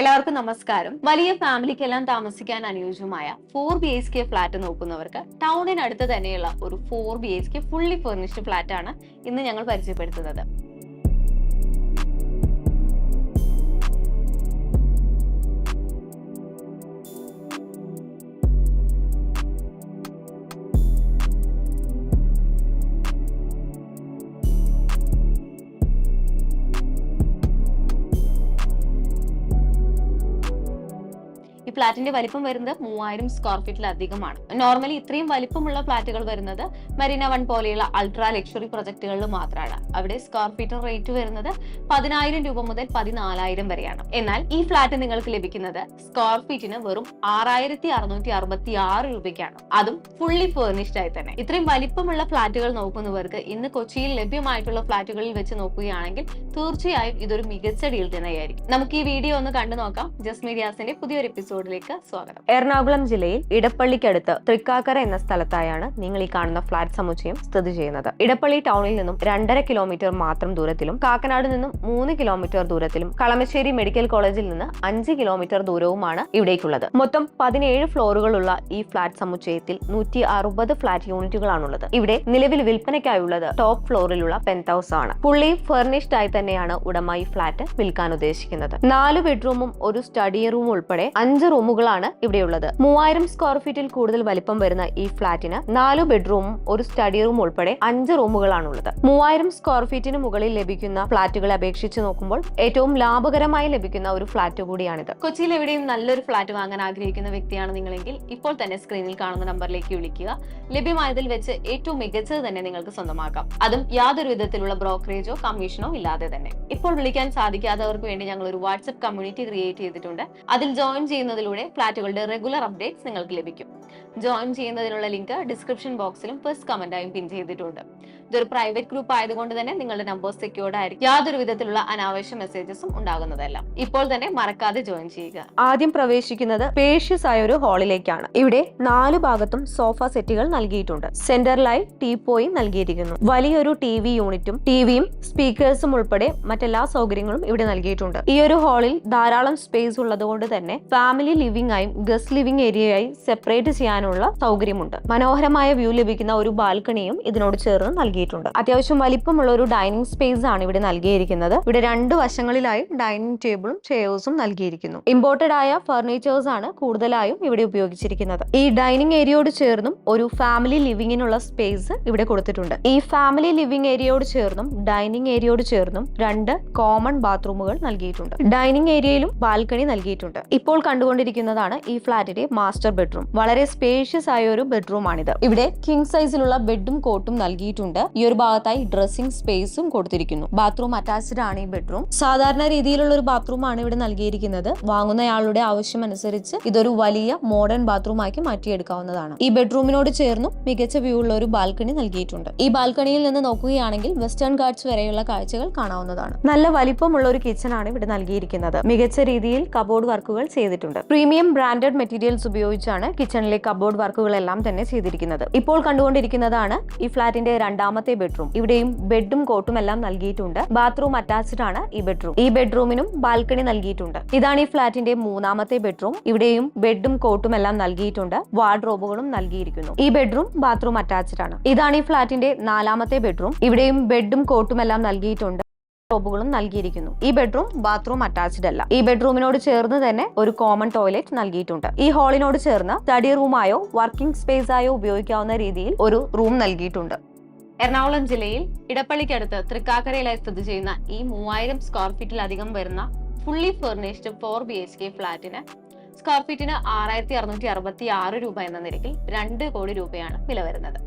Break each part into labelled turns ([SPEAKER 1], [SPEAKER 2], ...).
[SPEAKER 1] എല്ലാവർക്കും നമസ്കാരം. വലിയ ഫാമിലിക്കെല്ലാം താമസിക്കാൻ അനുയോജ്യമായ four B H K flat നോക്കുന്നവർക്ക് ടൗണിനടുത്ത് തന്നെയുള്ള ഒരു four B H K fully furnished flat ആണ് ഇന്ന് ഞങ്ങൾ പരിചയപ്പെടുത്തുന്നത്. ഫ്ലാറ്റിന്റെ വലിപ്പം വരുന്നത് മൂവായിരം സ്ക്വയർ ഫീറ്റിലധികമാണ് നോർമലി ഇത്രയും വലിപ്പമുള്ള ഫ്ലാറ്റുകൾ വരുന്നത് മരീന വൺ പോലെയുള്ള അൾട്രാ ലക്ഷറി പ്രൊജക്ടുകളിൽ മാത്രമാണ് അവിടെ സ്ക്വയർ ഫീറ്റ് റേറ്റ് വരുന്നത് പതിനായിരം രൂപ മുതൽ പതിനാലായിരം വരെയാണ്. എന്നാൽ ഈ ഫ്ലാറ്റ് നിങ്ങൾക്ക് ലഭിക്കുന്നത് സ്ക്വയർ ഫീറ്റിന് വെറും ആറായിരത്തി അറുന്നൂറ്റി അറുപത്തി ആറ് രൂപയ്ക്കാണ്. അതും ഫുള്ളി ഫേർണിഷ്ഡ് ആയി തന്നെ. ഇത്രയും വലിപ്പമുള്ള ഫ്ലാറ്റുകൾ നോക്കുന്നവർക്ക് ഇന്ന് കൊച്ചിയിൽ ലഭ്യമായിട്ടുള്ള ഫ്ലാറ്റുകളിൽ വെച്ച് നോക്കുകയാണെങ്കിൽ തീർച്ചയായും ഇതൊരു മികച്ച ഡീൽ തന്നെയായിരിക്കും. നമുക്ക് ഈ വീഡിയോ ഒന്ന് കണ്ടു നോക്കാം. ജസ്മീഡിയാസിന്റെ പുതിയൊരു പുതിയൊരു എപ്പിസോഡിലേക്ക് സ്വാഗതം.
[SPEAKER 2] എറണാകുളം ജില്ലയിൽ ഇടപ്പള്ളിക്കടുത്ത് തൃക്കാക്കര എന്ന സ്ഥലത്തായാണ് നിങ്ങൾ ഈ കാണുന്ന ഫ്ളാറ്റ് സമുച്ചയം സ്ഥിതി ചെയ്യുന്നത്. ഇടപ്പള്ളി ടൗണിൽ നിന്നും രണ്ടര കിലോമീറ്റർ മാത്രം ദൂരത്തിലും കാക്കനാട് നിന്നും മൂന്ന് കിലോമീറ്റർ ദൂരത്തിലും കളമശ്ശേരി മെഡിക്കൽ കോളേജിൽ നിന്ന് അഞ്ച് കിലോമീറ്റർ ദൂരവുമാണ് ഇവിടേക്കുള്ളത്. മൊത്തം പതിനേഴ് ഫ്ലോറുകളുള്ള ഈ ഫ്ളാറ്റ് സമുച്ചയത്തിൽ നൂറ്റി അറുപത് ഫ്ളാറ്റ് യൂണിറ്റുകളാണുള്ളത്. ഇവിടെ നിലവിൽ വിൽപ്പനയ്ക്കായുള്ളത് ടോപ്പ് ഫ്ലോറിലുള്ള പെന്റ് ഹൗസ് ആണ്. പുള്ളി ഫർണിഷ്ഡ് ആയി തന്നെയാണ് ഉടമ ഈ ഫ്ളാറ്റ് വിൽക്കാൻ ഉദ്ദേശിക്കുന്നത്. നാല് ബെഡ്റൂമും ഒരു സ്റ്റഡി റൂം ഉൾപ്പെടെ അഞ്ച് റൂമുകളാണ് ഇവിടെയുള്ളത്. മൂവായിരം സ്ക്വയർ ഫീറ്റിൽ കൂടുതൽ വലിപ്പം വരുന്ന ഈ ഫ്ളാറ്റിന് നാലു ബെഡ്റൂമും ഒരു സ്റ്റഡി റൂം ഉൾപ്പെടെ അഞ്ച് റൂമുകളാണുള്ളത്. മൂവായിരം സ്ക്വയർ ഫീറ്റിന് മുകളിൽ ലഭിക്കുന്ന ഫ്ളാറ്റുകളെ അപേക്ഷിച്ച് നോക്കുമ്പോൾ ഏറ്റവും ലാഭകരമായി ലഭിക്കുന്ന ഒരു ഫ്ളാറ്റ് കൂടിയാണിത്.
[SPEAKER 1] കൊച്ചിയിൽ എവിടെയും നല്ലൊരു ഫ്ളാറ്റ് വാങ്ങാൻ ആഗ്രഹിക്കുന്ന വ്യക്തിയാണ് നിങ്ങളെങ്കിൽ ഇപ്പോൾ തന്നെ സ്ക്രീനിൽ കാണുന്ന നമ്പറിലേക്ക് വിളിക്കുക. ലഭ്യമായതിൽ വെച്ച് ഏറ്റവും മികച്ചത് തന്നെ നിങ്ങൾക്ക് സ്വന്തമാക്കാം. അതും യാതൊരു വിധത്തിലുള്ള ബ്രോക്കറേജോ കമ്മീഷനോ ഇല്ലാതെ തന്നെ. ഇപ്പോൾ വിളിക്കാൻ സാധിക്കാത്തവർക്ക് വേണ്ടി ഞങ്ങൾ ഒരു വാട്സ്ആപ്പ് കമ്മ്യൂണിറ്റി ക്രിയേറ്റ് ചെയ്തിട്ടുണ്ട്. അതിൽ ജോയിൻ ചെയ്യുന്നതിലൂടെ ഫ്ലാറ്റുകളുടെ റെഗുലർ അപ്ഡേറ്റ്സ് നിങ്ങൾക്ക് ലഭിക്കും. ജോയിൻ ചെയ്യുന്നതിനുള്ള ലിങ്ക് ഡിസ്ക്രിപ്ഷൻ ബോക്സിലും ഫസ്റ്റ് കമന്റായും പിൻ ചെയ്തിട്ടുണ്ട്. ഇതൊരു പ്രൈവറ്റ് ഗ്രൂപ്പ് ആയതുകൊണ്ട് തന്നെ നിങ്ങളുടെ നമ്പർ സെക്യൂർഡ് ആയിരിക്കും. യാതൊരു വിധത്തിലുള്ള അനാവശ്യ മെസ്സേജസും ഉണ്ടാകുന്നതല്ല. ഇപ്പോൾ തന്നെ മറക്കാതെ ജോയിൻ ചെയ്യുക.
[SPEAKER 2] ആദ്യം പ്രവേശിക്കുന്നത് പേഷ്യസ് ആയ ഒരു ഹാളിലേക്കാണ് ഇവിടെ നാല് ഭാഗത്തും സോഫ സെറ്റുകൾ നൽകിയിട്ടുണ്ട്. സെന്ററിലായി ടീപ്പോയും നൽകിയിരിക്കുന്നു. വലിയൊരു ടി വി യൂണിറ്റും ടിവിയും സ്പീക്കേഴ്സും ഉൾപ്പെടെ മറ്റെല്ലാ സൗകര്യങ്ങളും ഇവിടെ നൽകിയിട്ടുണ്ട്. ഈ ഒരു ഹാളിൽ ധാരാളം സ്പേസ് ഉള്ളതുകൊണ്ട് തന്നെ ഫാമിലി ലിവിംഗ് ആയും ഗസ്റ്റ് ലിവിംഗ് ഏരിയയായി സെപ്പറേറ്റ് ചെയ്യാനുള്ള സൗകര്യമുണ്ട്. മനോഹരമായ വ്യൂ ലഭിക്കുന്ന ഒരു ബാൽക്കണിയും ഇതിനോട് ചേർന്ന് നൽകിയിട്ടുണ്ട്. അത്യാവശ്യം വലിപ്പമുള്ള ഒരു ഡൈനിങ് സ്പേസ് ആണ് ഇവിടെ നൽകിയിരിക്കുന്നത്. ഇവിടെ രണ്ട് വശങ്ങളിലായി ഡൈനിങ് ടേബിളും ചെയേഴ്സും നൽകിയിരിക്കുന്നു. ഇമ്പോർട്ടഡ് ആയ ഫർണിച്ചേഴ്സ് ആണ് കൂടുതലായും ഇവിടെ ഉപയോഗിച്ചിരിക്കുന്നത്. ഈ ഡൈനിങ് ഏരിയയോട് ചേർന്നും ഒരു ഫാമിലി ലിവിങ്ങിനുള്ള സ്പേസ് ഇവിടെ കൊടുത്തിട്ടുണ്ട്. ഈ ഫാമിലി ലിവിംഗ് ഏരിയയോട് ചേർന്നും ഡൈനിങ് ഏരിയയോട് ചേർന്നും രണ്ട് കോമൺ ബാത്റൂമുകൾ നൽകിയിട്ടുണ്ട്. ഡൈനിങ് ഏരിയയിലും ബാൽക്കണി നൽകിയിട്ടുണ്ട്. ഇപ്പോൾ കണ്ടുകൊണ്ടിരിക്കുന്നതാണ് ഈ ഫ്ളാറ്റിന്റെ മാസ്റ്റർ ബെഡ്റൂം. വളരെ സ്പേഷ്യസ് ആയ ഒരു ബെഡ്റൂം ആണിത് ഇവിടെ കിങ് സൈസിലുള്ള ബെഡും കോട്ടും നൽകിയിട്ടുണ്ട്. ഈ ഒരു ഭാഗത്തായി ഡ്രസ്സിംഗ് സ്പേസും കൊടുത്തിരിക്കുന്നു. ബാത്റൂം അറ്റാച്ച്ഡ് ആണ് ഈ ബെഡ്റൂം. സാധാരണ രീതിയിലുള്ള ഒരു ബാത്റൂം ആണ് ഇവിടെ നൽകിയിരിക്കുന്നത്. വാങ്ങുന്നയാളുടെ ആവശ്യം അനുസരിച്ച് ഇതൊരു വലിയ മോഡേൺ ബാത്റൂം ആക്കി മാറ്റിയെടുക്കാവുന്നതാണ്. ഈ ബെഡ്റൂമിനോട് ചേർന്നും മികച്ച വ്യൂ ഉള്ള ഒരു ബാൽക്കണി നൽകിയിട്ടുണ്ട്. ഈ ബാൽക്കണിയിൽ നിന്ന് നോക്കുകയാണെങ്കിൽ വെസ്റ്റേൺ ഗാർഡ്സ് വരെയുള്ള കാഴ്ചകൾ കാണാവുന്നതാണ്. നല്ല വലിപ്പമുള്ള ഒരു കിച്ചൺ ആണ് ഇവിടെ നൽകിയിരിക്കുന്നത്. മികച്ച രീതിയിൽ കബോർഡ് വർക്കുകൾ ചെയ്തിട്ടുണ്ട്. പ്രീമിയം ബ്രാൻഡഡ് മെറ്റീരിയൽസ് ഉപയോഗിച്ചാണ് കിച്ചണിലെ കബോർഡ് വർക്കുകളെല്ലാം തന്നെ ചെയ്തിരിക്കുന്നത്. ഇപ്പോൾ കണ്ടുകൊണ്ടിരിക്കുന്നതാണ് ഈ ഫ്ളാറ്റിന്റെ രണ്ടാമത്തെ ബെഡ്റൂം. ഇവിടെയും ബെഡും കോട്ടും എല്ലാം നൽകിയിട്ടുണ്ട്. ബാത്റൂം അറ്റാച്ച്ഡ് ആണ് ഈ ബെഡ്റൂം. ഈ ബെഡ്റൂമിനും ബാൽക്കണി നൽകിയിട്ടുണ്ട്. ഇതാണ് ഈ ഫ്ളാറ്റിന്റെ മൂന്നാമത്തെ ബെഡ്റൂം. ഇവിടെയും ബെഡും കോട്ടും എല്ലാം നൽകിയിട്ടുണ്ട്. വാർഡ്രോബുകളും നൽകിയിരിക്കുന്നു. ഈ ബെഡ്റൂം ബാത്റൂം അറ്റാച്ച്ഡ് ആണ്. ഇതാണ് ഈ ഫ്ളാറ്റിന്റെ നാലാമത്തെ ബെഡ്റൂം. ഇവിടെയും ബെഡും കോട്ടും എല്ലാം നൽകിയിട്ടുണ്ട്. റോബുകളും നൽകിയിരിക്കുന്നു. ഈ ബെഡ്റൂം ബാത്റൂം അറ്റാച്ച്ഡ് അല്ല. ഈ ബെഡ്റൂമിനോട് ചേർന്ന് തന്നെ ഒരു കോമൺ ടോയ്ലറ്റ് നൽകിയിട്ടുണ്ട്. ഈ ഹാളിനോട് ചേർന്ന് സ്റ്റഡി റൂമായോ വർക്കിംഗ് സ്പേസ് ആയോ ഉപയോഗിക്കാവുന്ന രീതിയിൽ ഒരു റൂം നൽകിയിട്ടുണ്ട്.
[SPEAKER 1] എറണാകുളം ജില്ലയിൽ ഇടപ്പള്ളിക്കടുത്ത് തൃക്കാക്കരയിലായി സ്ഥിതി ചെയ്യുന്ന ഈ മൂവായിരം സ്ക്വയർ ഫീറ്റിലധികം വരുന്ന fully furnished four B H K ഫ്ലാറ്റിന് square ഫീറ്റിന് ആറായിരത്തി അറുന്നൂറ്റി അറുപത്തി ആറ് രൂപ എന്ന നിരക്കിൽ രണ്ട് കോടി രൂപയാണ് വില വരുന്നത്.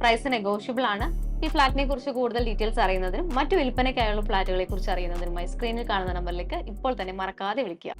[SPEAKER 1] പ്രൈസ് നെഗോഷ്യബിൾ ആണ്. ഈ ഫ്ലാറ്റിനെ കുറിച്ച് കൂടുതൽ ഡീറ്റെയിൽസ് അറിയുന്നതിനും മറ്റു വിൽപ്പനയ്ക്കായുള്ള ഫ്ലാറ്റുകളെ കുറിച്ച് അറിയുന്നതിനുമായി സ്ക്രീനിൽ കാണുന്ന നമ്പറിലേക്ക് ഇപ്പോൾ തന്നെ മറക്കാതെ വിളിക്കുക.